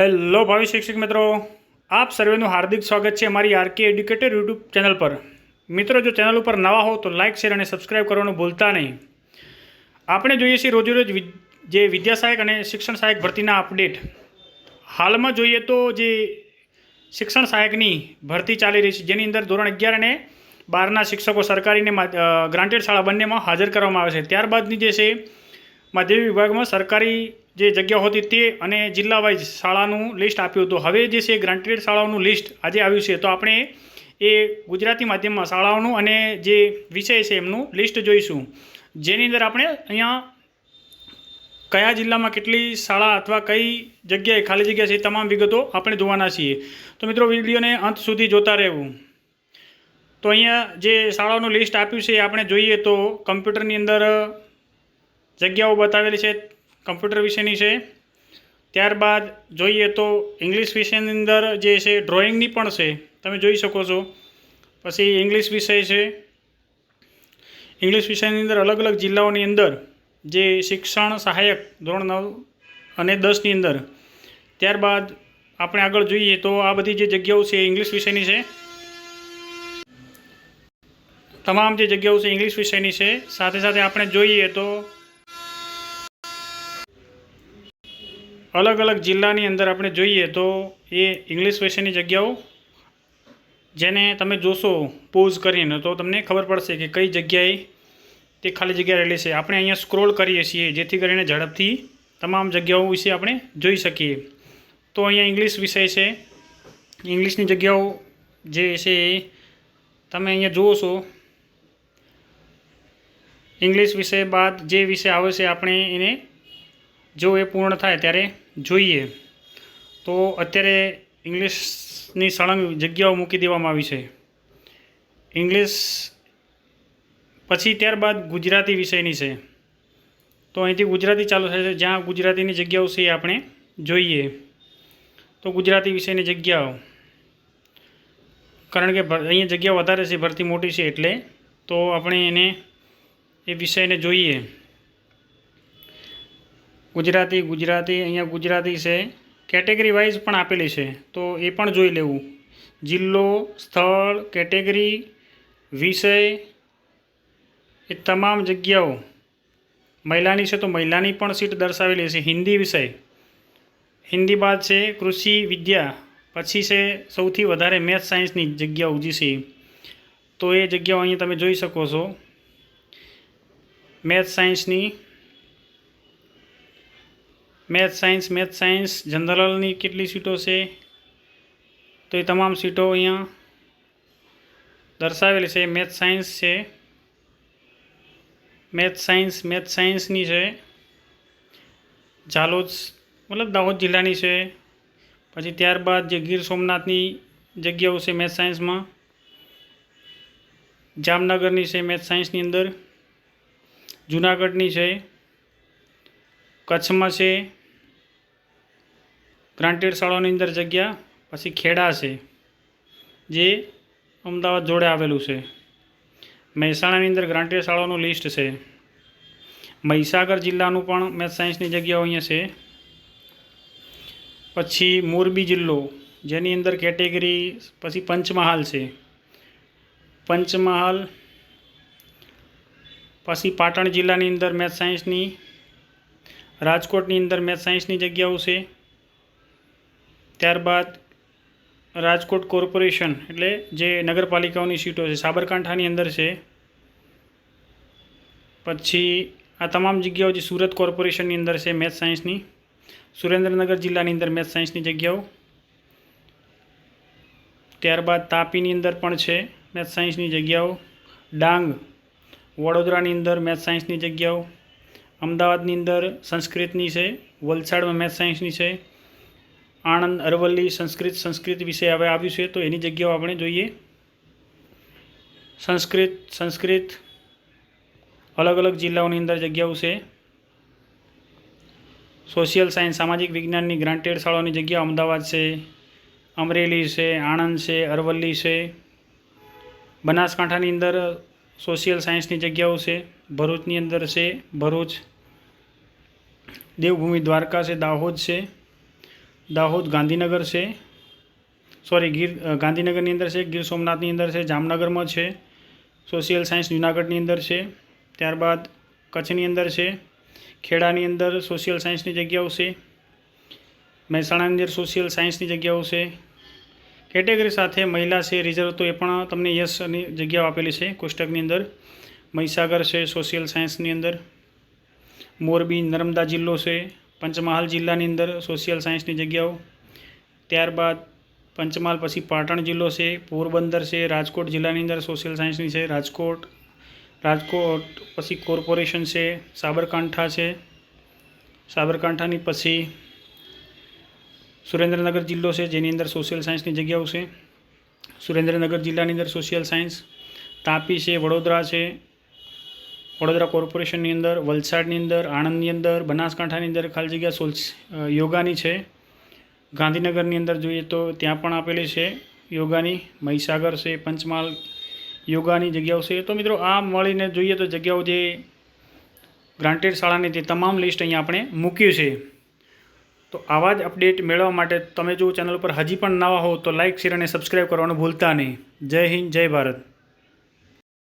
Hello ભાવિ શિક્ષક મિત્રો. આપ સર્વેનું હાર્દિક સ્વાગત છે અમારી આરકે એડ્યુકેટર યુટ્યુબ ચેનલ પર. મિત્રો, જો ચેનલ ઉપર નવા હો તો લાઇક શેર અને સબસ્ક્રાઇબ કરવાનું ભૂલતા નહીં. આપણે જોઈએ છીએ રોજેરોજ જે વિદ્યા સહાયક અને શિક્ષણ સહાયક ભરતીના અપડેટ. હાલમાં જોઈએ તો જે શિક્ષણ સહાયકની ભરતી ચાલી રહી છે, જેની અંદર ધોરણ અગિયાર અને બારના શિક્ષકો સરકારી અને ગ્રાન્ટેડ શાળા બંનેમાં હાજર કરવામાં આવે છે. ત્યારબાદની જે છે માધ્યમિક વિભાગમાં સરકારી જે જગ્યાઓ હતી તે અને જિલ્લા વાઇઝ શાળાનું લિસ્ટ આપ્યું હતું. હવે જે છે ગ્રાન્ટેડ શાળાઓનું લિસ્ટ આજે આવ્યું છે. તો આપણે એ ગુજરાતી માધ્યમમાં શાળાઓનું અને જે વિષય છે એમનું લિસ્ટ જોઈશું. જેની અંદર આપણે અહીંયા કયા જિલ્લામાં કેટલી શાળા અથવા કઈ જગ્યાએ ખાલી જગ્યા છે તમામ વિગતો આપણે જોવાના છીએ. તો મિત્રો, વિડીયોને અંત સુધી જોતા રહેવું. તો અહીંયા જે શાળાઓનું લિસ્ટ આપ્યું છે એ આપણે જોઈએ તો કમ્પ્યુટરની અંદર જગ્યાઓ બતાવેલી છે. કમ્પ્યુટર વિશેની છે. ત્યારબાદ જોઈએ તો ઇંગ્લિશ વિષયની અંદર જે છે, ડ્રોઈંગની પણ છે. તમે જોઈ શકો છો. પછી ઇંગ્લિશ વિષય છે. ઇંગ્લિશ વિષયની અંદર અલગ અલગ જિલ્લાઓની અંદર જે શિક્ષણ સહાયક ધોરણ નવ અને દસની અંદર. ત્યારબાદ આપણે આગળ જોઈએ તો આ બધી જે જગ્યાઓ છે ઇંગ્લિશ વિષયની છે. તમામ જે જગ્યાઓ છે ઇંગ્લિશ વિષયની છે. સાથે સાથે આપણે જોઈએ તો અલગ અલગ જિલ્લાની અંદર આપણે જોઈએ તો એ ઇંગ્લિશ વિષયની જગ્યાઓ જેને તમે જોશો પોઝ કરીને તો તમને ખબર પડશે કે કઈ જગ્યાએ તે ખાલી જગ્યા રહેલી છે. આપણે અહીંયા સ્ક્રોલ કરીએ છીએ જેથી કરીને ઝડપથી તમામ જગ્યાઓ વિશે આપણે જોઈ શકીએ. તો અહીંયા ઇંગ્લિશ વિષય છે. ઇંગ્લિશની જગ્યાઓ જે છે એ તમે અહીંયા જુઓ ઇંગ્લિશ વિષય બાદ જે વિષય આવે છે આપણે એને જો એ પૂર્ણ થાય ત્યારે જોઈએ. તો અત્યારે ઇંગ્લિશની સળંગ જગ્યાઓ મૂકી દેવામાં આવી છે. ઇંગ્લિશ પછી ત્યારબાદ ગુજરાતી વિષયની છે. તો અહીંથી ગુજરાતી ચાલુ થાય છે. જ્યાં ગુજરાતીની જગ્યાઓ છે એ આપણે જોઈએ. તો ગુજરાતી વિષયની જગ્યાઓ. કારણ કે અહીંયા જગ્યા વધારે છે, ભરતી મોટી છે એટલે. તો આપણે એને એ વિષયને જોઈએ. ગુજરાતી ગુજરાતી, અહીંયા ગુજરાતી છે. કેટેગરી વાઇઝ પણ આપેલી છે. તો એ પણ જોઈ લેવું. જિલ્લો, સ્થળ, કેટેગરી, વિષય, એ તમામ જગ્યાઓ. મહિલાની છે તો મહિલાની પણ સીટ દર્શાવેલી છે હિન્દી વિષય. હિન્દી બાદ છે કૃષિ, વિદ્યા. પછી છે સૌથી વધારે મેથ સાયન્સની જગ્યાઓ જે છે. તો એ જગ્યાઓ અહીંયા તમે જોઈ શકો છો. મેથ સાયન્સની મેથ, સાયન્સ મેથ, સાયન્સ, જનરલની કેટલી સીટો છે? તો એ તમામ સીટો અહીંયા દર્શાવેલી છે. મેથ, સાયન્સ છે. મેથ, સાયન્સ, મેથ, સાયન્સની છે. ઝાલોદ મતલબ દાહોદ જિલ્લાની છે. પછી ત્યારબાદ જે ગીર સોમનાથની જગ્યાઓ છે મેથ, સાયન્સમાં. જામનગરની છે મેથ, સાયન્સની અંદર. જુનાગઢની છે. કચ્છમાં છે. ગ્રાન્ટેડ શાળાઓની અંદર જગ્યા, પછી ખેડા છે, જે અમદાવાદ જોડે આવેલું છે. મહેસાણાની અંદર ગ્રાન્ટેડ શાળાઓનું લિસ્ટ છે. મહીસાગર જિલ્લાનું પણ મેથ સાયન્સની જગ્યાઓ અહીંયા છે. પછી મોરબી જિલ્લો, જેની અંદર કેટેગરી પછી પંચમહાલ છે. પંચમહાલ, પછી પાટણ જિલ્લાની અંદર મેથ સાયન્સની રાજકોટની અંદર મેથ સાયન્સની જગ્યાઓ છે. ત્યારબાદ રાજકોટ કોર્પોરેશન, એટલે જે નગરપાલિકાઓની સીટો છે, સાબરકાંઠાની અંદર છે. પછી આ તમામ જગ્યાઓ જે સુરત કોર્પોરેશનની અંદર છે, મેથ સાયન્સની, સુરેન્દ્રનગર જિલ્લાની અંદર મેથ સાયન્સની જગ્યાઓ. ત્યારબાદ તાપીની અંદર પણ છે મેથ સાયન્સની જગ્યાઓ. ડાંગ, વડોદરાની અંદર મેથ સાયન્સની જગ્યાઓ. અમદાવાદની અંદર સંસ્કૃતની છે, વલસાડમાં મેથ સાયન્સની છે. આણંદ, અરવલ્લી, સંસ્કૃત સંસ્કૃત વિષય હવે આવ્યું છે, તો એની જગ્યાઓ આપણે જોઈએ. સંસ્કૃત સંસ્કૃત, અલગ અલગ જિલ્લાઓની અંદર જગ્યાઓ છે. સોશિયલ સાયન્સ, સામાજિક વિજ્ઞાનની ગ્રાન્ટેડ શાળાઓની જગ્યા અમદાવાદ છે, અમરેલી છે, આણંદ છે, અરવલ્લી છે. બનાસકાંઠાની અંદર સોશિયલ સાયન્સની જગ્યાઓ છે, ભરૂચની અંદર છે, ભરૂચ. દેવભૂમિ દ્વારકા છે, દાહોદ છે. દાહોદ ગાંધીનગર છે. સોરી ગીર ગાંધીનગરની અંદર છે, ગીર સોમનાથની અંદર છે, જામનગરમાં છે, સોશિયલ સાયન્સ જુનાગઢની અંદર છે, ત્યારબાદ કચ્છની અંદર છે, ખેડાની અંદર સોશિયલ સાયન્સની જગ્યાઓ છે, મહેસાણાની અંદર સોશિયલ સાયન્સની જગ્યાઓ છે. કેટેગરી સાથે મહિલા છે, રિઝર્વ તો એ પણ તમને યસની જગ્યાઓ આપેલી છે, કોષ્ટકની અંદર. મહીસાગર છે, સોશિયલ સાયન્સની અંદર. મોરબી, નર્મદા જિલ્લો છે પંચમહાલ જિલ્લાની અંદર સોશિયલ સાયન્સની જગ્યાઓ. ત્યારબાદ પંચમહાલ પછી પાટણ જિલ્લો છે, પોરબંદર છે, રાજકોટ જિલ્લાની અંદર સોશિયલ સાયન્સની છે, રાજકોટ રાજકોટ પછી કોર્પોરેશન છે, સાબરકાંઠા છે. સાબરકાંઠાની પછી સુરેન્દ્રનગર જિલ્લો છે, જેની અંદર સોશિયલ સાયન્સની જગ્યાઓ છે. સુરેન્દ્રનગર જિલ્લાની અંદર સોશિયલ સાયન્સ તાપી છે, વડોદરા છે વડોદરા કોર્પોરેશનની અંદર, વલસાડની અંદર, આણંદની અંદર, બનાસકાંઠાની અંદર ખાલી જગ્યા સોલ યોગાની છે. ગાંધીનગરની અંદર જોઈએ તો ત્યાં પણ આપેલી છે યોગાની. મહીસાગર છે, પંચમહાલ યોગાની જગ્યાઓ છે. તો મિત્રો આ મળીને જોઈએ તો જગ્યાઓ જે ગ્રાન્ટેડ શાળાની તે તમામ લિસ્ટ અહીંયા આપણે મૂક્યું છે. તો આવા જ અપડેટ મેળવવા માટે તમે જો ચેનલ પર હજી પણ નવા હો તો લાઇક શેર અને સબસ્ક્રાઈબ કરવાનું ભૂલતા નહીં. જય હિન્દ, જય ભારત.